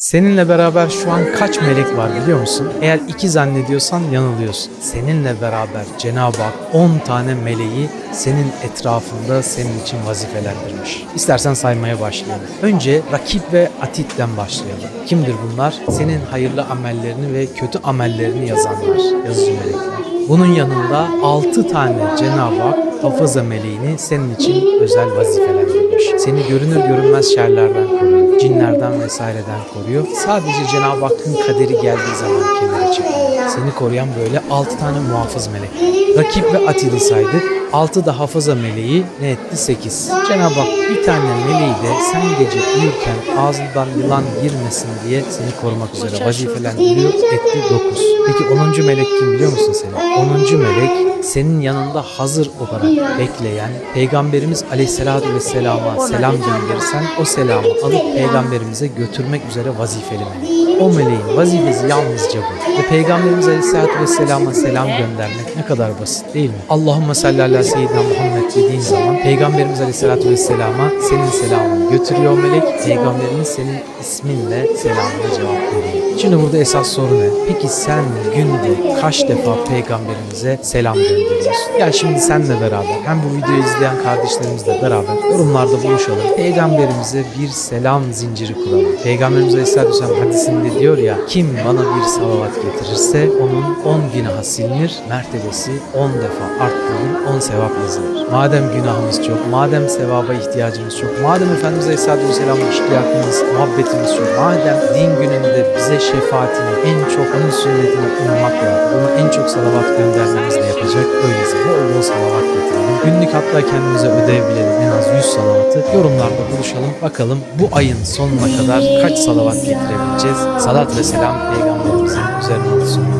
Seninle beraber şu an kaç melek var biliyor musun? Eğer iki zannediyorsan yanılıyorsun. Seninle beraber Cenab-ı Hak 10 tane meleği senin etrafında senin için vazifelendirmiş. İstersen saymaya başlayalım. Önce rakip ve atitten başlayalım. Kimdir bunlar? Senin hayırlı amellerini ve kötü amellerini yazanlar, yazıcı melekler. Bunun yanında 6 tane Cenab-ı Hak hafıza meleğini senin için özel vazifelendirmiş. Seni görünür görünmez şerlerden koruyor, cinlerden vesaireden koruyor. Sadece Cenab-ı Hakk'ın kaderi geldiği zaman kenara çekiyor. Seni koruyan böyle 6 tane muhafız melek. Rakip ve atidi saydık. 6 da hafıza meleği ne etti? 8. Cenab-ı Hak bir tane meleği de sen gece uyurken ağzından yılan girmesin diye seni korumak üzere vazifelendiriyor. Etti 9. Peki 10. melek kim biliyor musun senin? 10. melek senin yanında hazır olarak bekleyen Peygamberimiz Aleyhisselatü Vesselam'a selam gönderirsen o selamı alıp Peygamberimize götürmek üzere vazifeli melek. O meleğin vazifesi yalnızca bu. Ve Peygamberimiz Aleyhisselatü Vesselam'a selam göndermek ne kadar basit değil mi? Allahümme salli ala seyyidina Muhammed dediğin zaman Peygamberimiz Aleyhisselatü Vesselam'a senin selamını götürüyor melek. Peygamberimiz senin isminle selamına cevap veriyor. Şimdi burada esas soru ne? Peki sen günde kaç defa peygamberimize selam gönderiyorsun? Gel şimdi senle beraber hem bu videoyu izleyen kardeşlerimizle beraber yorumlarda buluşalım. Peygamberimize bir selam zinciri kuralım. Peygamberimiz Aleyhisselatü Vesselam hadisinde diyor ya kim bana bir salavat getirirse onun 10 günahı silinir, mertebesi 10 defa arttırılır, 10 sevap yazılır. Madem günahımız çok, madem sevaba ihtiyacımız çok, madem Efendimiz Aleyhisselatü Vesselam'la iştiyakımız, muhabbetimiz çok, madem din gününde bize şefaatini en çok onun sünnetine uymakla, ona en çok salavat göndermemizle yapacak öyleyse bol bol salavat getirelim. Günlük hatta kendimize ödev bilelim en az 100 salavatı. Yorumlarda buluşalım. Bakalım bu ayın sonuna kadar kaç salavat getirebileceğiz. Salat ve selam peygamberimizin üzerine olsun.